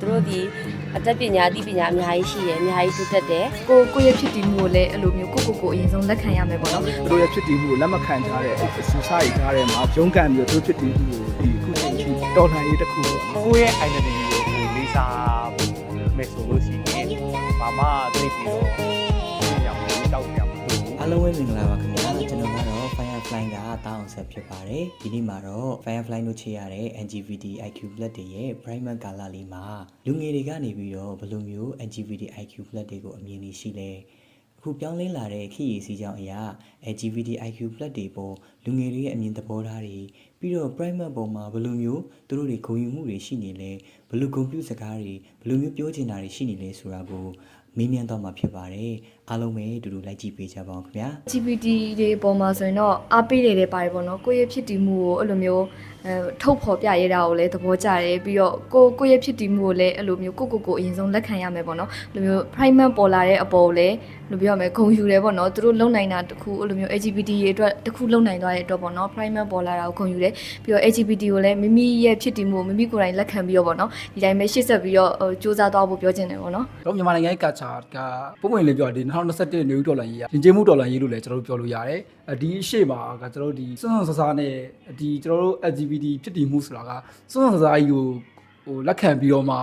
သူတို့ဒီအတတ်ပညာအသိပညာအများကြီးရှိတယ်အများကြီးတိုးတက်တယ်ကိုကိုယ့်ရဲ့ဖြစ်တည်မှုကိုလည်းအဲ့လိုမျိုးကိုကိုကိုအရင်ဆုံးလက်ခံရမယ်ပေါ့နော်သူတို့ရဲ့ဖြစ်တည်မှုကိုလက်မခံကြတဲ့အစူစာရေးထားတဲ့မှာရုန်းကန်ပြီးတော့သူတို့ဖြစ်တည်မှုကိုဒီအခုချိန်ထိတော်လှန်ရေးတစ်ခုပေါ့နော်ကိုယ့်ရဲ့ identity ကိုကိုယ်လေးစားမယ်ဆိုလို့ရှိရင်ဘာမှသိပြီးတော့ပြင်ရမှာတောက်ကြမှာမဟုတ်ဘူးအားလုံးပဲမင်္ဂလာပါခင်ဗျာကျွန်တော်ကတော့ Firefly ကတားအောင်ဆက်ဖြစ်ပါတယ်ဒီနေ့မှာတော့ Firefly တို့ချေရတဲ့ NGVT IQ Plus တွေရဲ့ Prime ကာလလေးမှာလူငယ်တွေကနေပြီးတော့ဘယ်လိုမျိုး NGVT IQ Plus တွေကိုအမြင်ကြီးရှိလဲအခုပြောင်းလဲလာတဲ့ခေတ်ရည်စည်းကြောင်းအရာ LGBT IQ Plus တွေပေါ်လူငယ်တွေရဲ့အမြင်သဘောထားတွေပြီးတော့ prime ပေါ်မှာဘယ်လိုမျိုးသူတို့တွေဂုဏ်ယူမှုတွေရှိနေလဲဘယ်လိုဂုဏ်ပြုစကားတွေဘယ်လိုမျိုးပြောချင်တာတွေရှိနေလဲဆိုတာကို မေးမြန်းတော့မှာဖြစ်ပါတယ်အားလုံးပဲအတူတူလိုက်ကြည့်ပေးကြပါအောင်ခင်ဗျာ GPT တွေအပေါ်မှာဆိုရင်တော့အားပေးတယ်တဲ့ပါတယ်ပေါ့နော်ကိုယ့်ရဲ့ဖြစ်တည်မှုကိုအဲ့လိုမျိုးအဲထုတ်ဖော်ပြရတာကိုလည်းသဘောကျတယ်ပြီးတော့ကိုကိုယ့်ရဲ့ဖြစ်တည်မှုကိုလည်းအဲ့လိုမျိုးကိုကိုကိုအရင်ဆုံးလက်ခံရမယ်ပေါ့နော်အဲ့လိုမျိုး prime ပေါ်လာတဲ့အပေါ်ကိုလည်းလိုပြောရမယ်ဂုံယူတယ်ပေါ့နော်သူတို့လုံနိုင်တာတခုအဲ့လိုမျိုး LGBT တွေအတွက်တခုလုံနိုင်သွားတဲ့အတွက်ပေါ့နော် prime ပေါ်လာတာကိုဂုံယူတယ်ပြီးတော့ LGBT ကိုလည်းမိမိရဲ့ဖြစ်တည်မှုကိုမိမိကိုယ်တိုင်လက်ခံပြီးတော့ပေါ့နော်ဒီတိုင်းပဲရှေ့ဆက်ပြီးတော့ဟိုစူးစမ်းသွားဖို့ပြောချင်တယ်ပေါ့နော်တော့မြန်မာနိုင်ငံရဲ့ culture ကပုံမှန်လေးပြောဒီ2021 new ဒေါ်လာရေးရရင်ကျေးမှုဒေါ်လာရေးလို့လည်းကျွန်တော်တို့ပြောလို့ရတယ်အဲဒီအရှိမှာကကျွန်တော်တို့ဒီစွန့်စွန့်ဆဆာနဲ့ဒီကျွန်တော်တို့ LGBT ဖြစ်တည်မှုဆိုတာကစွန့်စွန့်ဆဆာကြီးကိုဟိုလက်ခံပြီးတော့မှ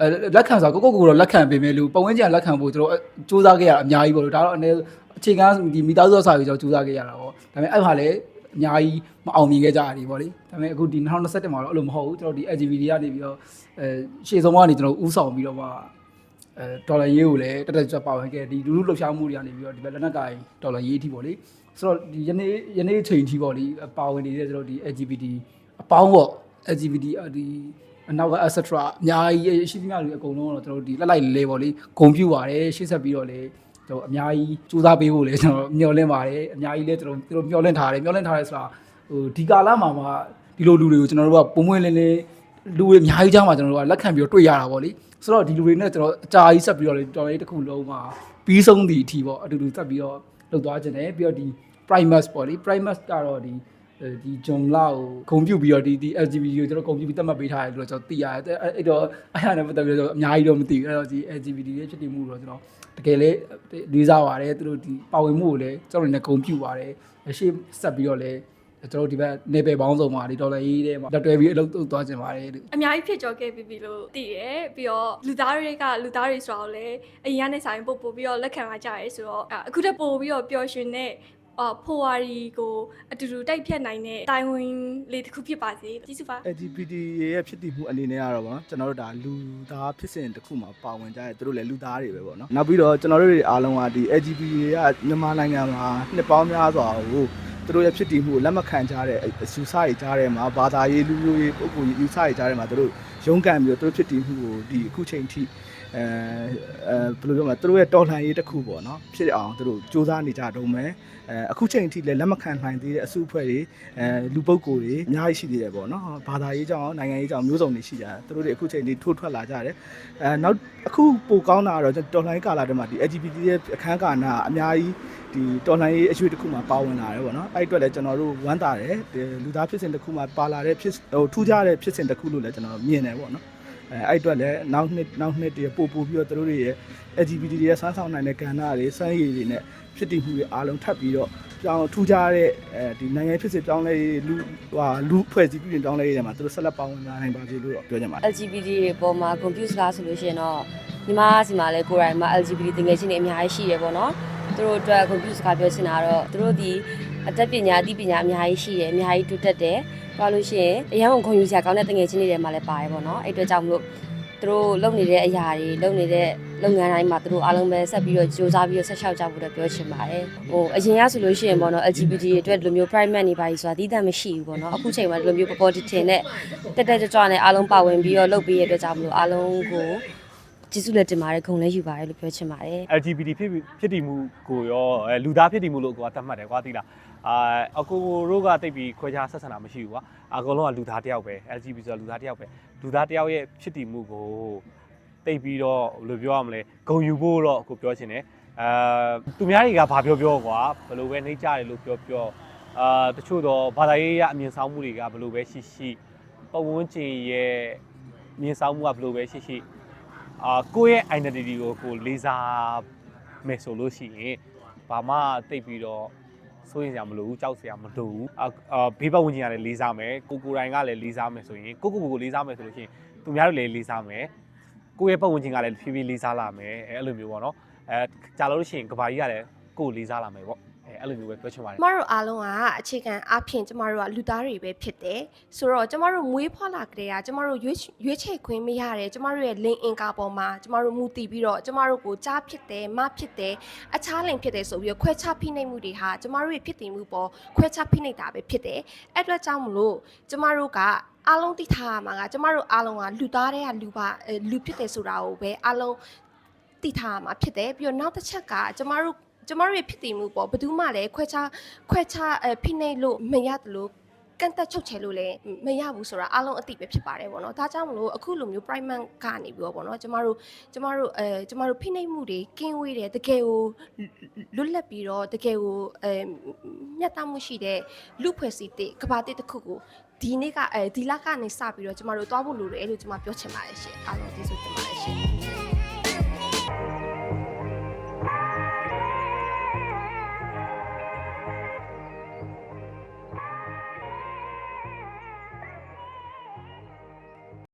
အဲလက်ခံဆိုတာကိုကိုကိုကိုတော့လက်ခံပေးမယ်လို့ပုံဝင်ကြလက်ခံဖို့ကျွန်တော်စူးစမ်းခဲ့ရတာအများကြီးပေါ့လို့ဒါတော့အနေအခြေခံဒီမိသားစုစာရေးကျွန်တော်စူးစမ်းခဲ့ရတာပေါ့ဒါပေမဲ့အဲ့ဟာလည်းအများကြီးမအောင်မြင်ခဲ့ကြရတယ်ပေါ့လေဒါပေမဲ့အခုဒီ2021မှာတော့အဲ့လိုမဟုတ်ဘူးကျွန်တော်ဒီ LGBT ကနေပြီးတော့အဲရှေ့ဆုံးကနေကျွန်တော်ဥဆောင်ပြီးတော့မှ အဲဒေါ်လာရေးကိုလည်းတက်တက်ကြွပါဝင်ခဲ့ဒီလူလူလှုပ်ရှားမှုတွေကနေပြီးတော့ဒီဘက်လက်နက်ကင်ဒေါ်လာရေးအထိပေါ့လေဆိုတော့ဒီယနေ့ယနေ့အချိန်ထိပေါ့လေပါဝင်နေတဲ့ကျွန်တော်ဒီ LGBT အပေါင်းပေါ့ LGBT ဒီအနောက်က etc အများကြီးရှိသမျှတွေအကုန်လုံးတော့ကျွန်တော်တို့ဒီလက်လိုက်လဲပေါ့လေဂုံပြူပါတယ်ရှေ့ဆက်ပြီးတော့လေကျွန်တော်အများကြီးစူးစမ်းပေးဖို့လေကျွန်တော်မျှော်လင့်ပါတယ်အများကြီးလဲကျွန်တော်တို့မျှော်လင့်ထားတယ်မျှော်လင့်ထားတယ်ဆိုတာဟိုဒီကာလမှာမှဒီလိုလူတွေကိုကျွန်တော်တို့ကပုံမွင့်လင်းလင်း လူတွေအများကြီးကြားမှာကျွန်တော်တို့ကလက်ခံပြီးတော့တွေ့ရတာပေါ့လေဆိုတော့ဒီလူတွေနဲ့ကျွန်တော်အကြာကြီးဆက်ပြီးတော့လေတော်လေးတစ်ခုလုံးမှာပြီးဆုံးသည့်အထိပေါ့အတူတူဆက်ပြီးတော့လုပ်သွားခြင်းတယ်ပြီးတော့ဒီ Primus ပေါ့လေ Primus ကတော့ဒီဒီဂျွန်လာကိုဂုံပြုတ်ပြီးတော့ဒီဒီ LGBT ကိုကျွန်တော်ဂုံပြုတ်ပြီးတတ်မှတ်ပေးထားတယ်လို့ကျွန်တော်သိရတယ်အဲ့အဲ့တော့အဲ့ဒါနဲ့ပတ်သက်ပြီးတော့အများကြီးတော့မသိဘူးအဲ့တော့ဒီ LGBT ရဲ့ဖြစ်တည်မှုတော့ကျွန်တော်တကယ်လေလေးစားပါတယ်သူတို့ဒီပါဝင်မှုကိုလည်းကျွန်တော်တို့လည်းဂုံပြုတ်ပါတယ်ရှေ့ဆက်ပြီးတော့လည်း ကျွန်တော်ဒီဘက်နေပယ်ပေါင်းစုံမှာဒီဒေါ်လာရေးထဲမှာလက်တွဲပြီးအလုပ်လုပ်သွားခြင်းပါတယ်လို့အများကြီးဖြစ်ကြောခဲ့ပြီပြီလို့သိရယ်ပြီးတော့လူသားတွေကလူသားတွေဆိုတော့လည်းအရင်ကနေဆိုင်ပို့ပို့ပြီးတော့လက်ခံလာကြရဲဆိုတော့အဲ့အခုတက်ပို့ပြီးတော့ပျော်ရွှင်တဲ့အော်ဖိုဝါရီကိုအတူတူတိုက်ဖြတ်နိုင်တဲ့တိုင်ဝင်လေးတစ်ခုဖြစ်ပါစေကျေးဇူးပါ LGBT ရဲ့ဖြစ်တည်မှုအနေနဲ့ကတော့ဗောနော်ကျွန်တော်တို့ဒါလူသားဖြစ်စဉ်တစ်ခုမှာပါဝင်ကြတယ်သူတို့လည်းလူသားတွေပဲဗောနော်နောက်ပြီးတော့ကျွန်တော်တို့တွေအားလုံးကဒီ LGBT တွေကမြန်မာနိုင်ငံမှာနှစ်ပေါင်းများစွာကို သူတို့ရဲ့ဖြစ်တည်မှုကိုလက်မခံကြတဲ့အစူစာရေးကြတဲ့မှာဘာသာရေးလူမျိုးရေးပုဂ္ဂိုလ်ရေးယူဆရေးကြတဲ့မှာသူတို့ရုန်းကန်ပြီးတော့သူတို့ဖြစ်တည်မှုကိုဒီအခုချိန်ထိ အဲအဲဘယ်လိုပြောမလဲသူတို့ရဲ့တော်လှန်ရေးတစ်ခုပေါ့နော်ဖြစ်အောင်သူတို့စူးစမ်းနေကြတုံးမယ်အဲအခုချိန်ထိလည်းလက်မခံနိုင်သေးတဲ့အစုအဖွဲ့တွေအဲလူပုဂ္ဂိုလ်တွေအများကြီးရှိသေးတယ်ပေါ့နော်ဘာသာရေးကြောင့်နိုင်ငံရေးကြောင့်မျိုးစုံတွေရှိကြတယ်သူတို့တွေအခုချိန်ထိထိုးထွက်လာကြတယ်အဲနောက်အခုပိုကောင်းတာကတော့တော်လှန်ရေးကာလတည်းမှာဒီ LGBT ရဲ့အခန်းကဏ္ဍအများကြီးဒီတော်လှန်ရေးအရွေးတစ်ခုမှာပါဝင်လာတယ်ပေါ့နော်အဲ့အတွက်လည်းကျွန်တော်တို့ဝမ်းသာတယ်ဒီလူသားဖြစ်စဉ်တစ်ခုမှာပါလာတဲ့ဖြစ်ဟိုထူးခြားတဲ့ဖြစ်စဉ်တစ်ခုလို့လည်းကျွန်တော်မြင်တယ်ပေါ့နော် အဲအဲ့အတွက်လည်းနောက်နှစ်နောက်နှစ်တည်းပို့ပို့ပြီးတော့သူတို့တွေရဲ့ LGBT တွေရဲ့စမ်းဆောင်နိုင်တဲ့ကဏ္ဍတွေစမ်းရည်တွေနဲ့ဖြစ်တည်မှုတွေအားလုံးထပ်ပြီးတော့ပြောင်းထူးခြားတဲ့အဲဒီနိုင်ငံဖြစ်စစ်ပြောင်းလဲရေးလူဟာလူဖွဲ့စည်းပြုပြင်ပြောင်းလဲရေးတွေမှာသူတို့ဆက်လက်ပါဝင်လာနိုင်ပါစေလို့တော့ပြောချင်ပါတယ် LGBT တွေပေါ်မှာ computer စကားဆိုလို့ရှိရင်တော့ညီမစီမှာလည်းကိုယ်တိုင်မှာ LGBT တငယ်ချင်းတွေအများကြီးရှိရပေါ့နော်သူတို့အတွက် computer စကားပြောချင်တာတော့သူတို့ဒီ အတတ်ပညာအသိပညာအများကြီးရှိတယ်အများကြီးတိုးတက်တယ်ပြောလို့ရှိရင်အရင်ကခွန်ယူစရာကောင်းတဲ့တငယ်ချင်းတွေထဲမှာလည်းပါတယ်ပေါ့နော်အဲ့အတွက်ကြောင့်မလို့သူတို့လုပ်နေတဲ့အရာတွေလုပ်နေတဲ့လုပ်ငန်းတိုင်းမှာသူတို့အားလုံးပဲဆက်ပြီးတော့ကြိုးစားပြီးတော့ဆက်လျှောက်ကြဖို့တော့ပြောချင်ပါတယ်ဟိုအရင်ကဆိုလို့ရှိရင်ပေါ့နော် LGBT တွေအတွက်ဒီလိုမျိုး private နေပါကြီးဆိုတာတည်တတ်မရှိဘူးပေါ့နော်အခုချိန်မှာဒီလိုမျိုးပေါ်ပေါ်တင်တင်နဲ့တက်တက်ကြွကြွနဲ့အားလုံးပါဝင်ပြီးတော့လုပ်ပေးရတဲ့အတွက်ကြောင့်မလို့အားလုံးကို ကျေးဇူးလည်းတင်ပါတယ်ဂုဏ်လည်းယူပါတယ်လို့ပြောချင်ပါတယ် LGBT ဖြစ်ဖြစ်တည်မှုကိုရောအဲလူသားဖြစ်တည်မှုလို့ကိုကသတ်မှတ်တယ်ကွာသိလားအာအကိုတို့ကတိတ်ပြီးခွဲခြားဆက်ဆံတာမရှိဘူးကွာအကုန်လုံးကလူသားတစ်ယောက်ပဲ LGBT ဆိုတာလူသားတစ်ယောက်ပဲလူသားတစ်ယောက်ရဲ့ဖြစ်တည်မှုကိုတိတ်ပြီးတော့ဘယ်လိုပြောရမလဲဂုံယူဖို့တော့ကိုပြောချင်တယ်အာသူများတွေကဘာပြောပြောကွာဘယ်လိုပဲနှိမ့်ကြတယ်လို့ပြောပြောအာတချို့တော့ဘာသာရေးရအမြင်ဆောင်မှုတွေကဘယ်လိုပဲရှိရှိပတ်ဝန်းကျင်ရဲ့မြင်ဆောင်မှုကဘယ်လိုပဲရှိရှိ အာကိုယ့်ရဲ့ identity ကိုကိုယ်လေးစားမယ်ဆိုလို့ရှိရင်ဘာမှတိတ်ပြီးတော့စိုးရင်စရာမလိုဘူးကြောက်စရာမလိုဘူးအာအာဘေးပတ်ဝန်းကျင်ကလည်းလေးစားမယ်ကိုကိုယ်တိုင်ကလည်းလေးစားမယ်ဆိုရင်ကိုကိုကိုကိုလေးစားမယ်ဆိုလို့ရှိရင်သူများတို့လည်းလေးစားမယ်ကိုယ့်ရဲ့ပတ်ဝန်းကျင်ကလည်းဖြည်းဖြည်းလေးစားလာမယ်အဲအဲ့လိုမျိုးပေါ့နော်အဲကြာလို့ရှိရင်ကဘာကြီးကလည်းကိုယ်လေးစားလာမယ်ပေါ့ အဲအဲ့လိုမျိုးပဲပြောချင်ပါတယ်ကျမတို့အားလုံးကအခြေခံအဖြစ်ကျမတို့ကလူသားတွေပဲဖြစ်တယ်ဆိုတော့ကျမတို့မွေးဖွားလာကြတဲ့ကကျမတို့ရွေးရွေးချယ်ခွင့်မရတယ်ကျမတို့ရဲ့လင်အင်ကာပေါ်မှာကျမတို့မူတည်ပြီးတော့ကျမတို့ကိုကြားဖြစ်တယ်မဖြစ်တယ်အခြားလင်ဖြစ်တယ်ဆိုပြီးတော့ခွဲခြားဖိနှိပ်မှုတွေဟာကျမတို့ရဲ့ဖြစ်တည်မှုပေါ်ခွဲခြားဖိနှိပ်တာပဲဖြစ်တယ်အဲ့အတွက်ကြောင့်မလို့ကျမတို့ကအားလုံးသိထားရမှာကကျမတို့အားလုံးကလူသားတွေကလူပါအဲလူဖြစ်တယ်ဆိုတာကိုပဲအားလုံးသိထားရမှာဖြစ်တယ်ပြီးတော့နောက်တစ်ချက်ကကျမတို့ ကျမတို့ရဲ့ဖြစ်တည်မှုပေါ့ဘယ်သူမှလည်းခွဲခြားခွဲခြားအဖိနှိပ်လို့မရတယ်လို့ကန့်တက်ချုပ်ချယ်လို့လည်းမရဘူးဆိုတာအားလုံးအသိပဲဖြစ်ပါတယ်ပေါ့နော်ဒါကြောင့်မလို့အခုလိုမျိုး prime man ကနေပြီးတော့ပေါ့နော်ကျမတို့ကျမတို့အဲကျမတို့ဖိနှိပ်မှုတွေကင်းဝေးတယ်တကယ်ကိုလွတ်လပ်ပြီးတော့တကယ်ကိုအဲမျက်တမှုရှိတဲ့လူဖွဲ့စည်းတဲ့ကဘာတစ်တစ်ခုကိုဒီနေ့ကအဲဒီလကနေစပြီးတော့ကျမတို့တွားဖို့လိုတယ်လို့ကျမပြောချင်ပါတယ်ရှင်အားလုံးကျေးဇူးတင်ပါတယ်ရှင်